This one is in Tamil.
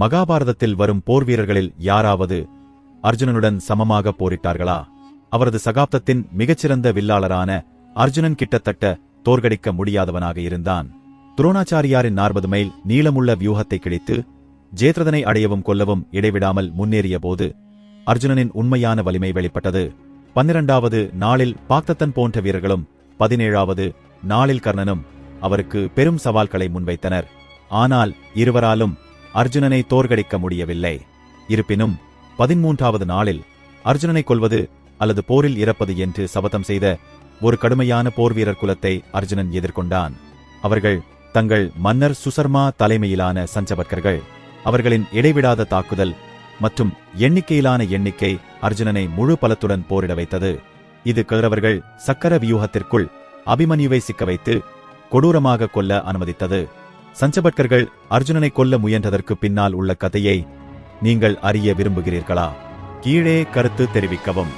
மகாபாரதத்தில் வரும் போர் வீரர்களில் யாராவது அர்ஜுனனுடன் சமமாக போரிட்டார்களா? அவரது சகாப்தத்தின் மிகச்சிறந்த வில்லாளரான அர்ஜுனன் கிட்டத்தட்ட தோற்கடிக்க முடியாதவனாக இருந்தான். துரோணாச்சாரியாரின் நாற்பது மைல் நீளமுள்ள வியூகத்தை கிழித்து ஜேத்ரதனை அடையவும் கொல்லவும் இடைவிடாமல் முன்னேறிய போது அர்ஜுனனின் உண்மையான வலிமை வெளிப்பட்டது. பன்னிரண்டாவது நாளில் பாக்தத்தன் போன்ற வீரர்களும் பதினேழாவது நாளில் கர்ணனும் அவருக்கு பெரும் சவால்களை முன்வைத்தனர். ஆனால் இருவராலும் அர்ஜுனனை தோற்கடிக்க முடியவில்லை. இருப்பினும் பதிமூன்றாவது நாளில் அர்ஜுனனை கொல்வது அல்லது போரில் இறப்பது என்று சபதம் செய்த ஒரு கடுமையான போர் வீரர் குலத்தை அர்ஜுனன் எதிர்கொண்டான். அவர்கள் தங்கள் மன்னர் சுசர்மா தலைமையிலான சஞ்சபர்க்கர்கள் அவர்களின் இடைவிடாத தாக்குதல் மற்றும் எண்ணிக்கையிலான எண்ணிக்கை அர்ஜுனனை முழு பலத்துடன் போரிட வைத்தது. இது கதிரவர்கள் சக்கர வியூகத்திற்குள் அபிமன்யுவை சிக்க வைத்து கொடூரமாக கொல்ல அனுமதித்தது. சஞ்சபட்கர்கள் அர்ஜுனனை கொல்ல முயன்றதற்கு பின்னால் உள்ள கதையை நீங்கள் அறிய விரும்புகிறீர்களா? கீழே கருத்து தெரிவிக்கவும்.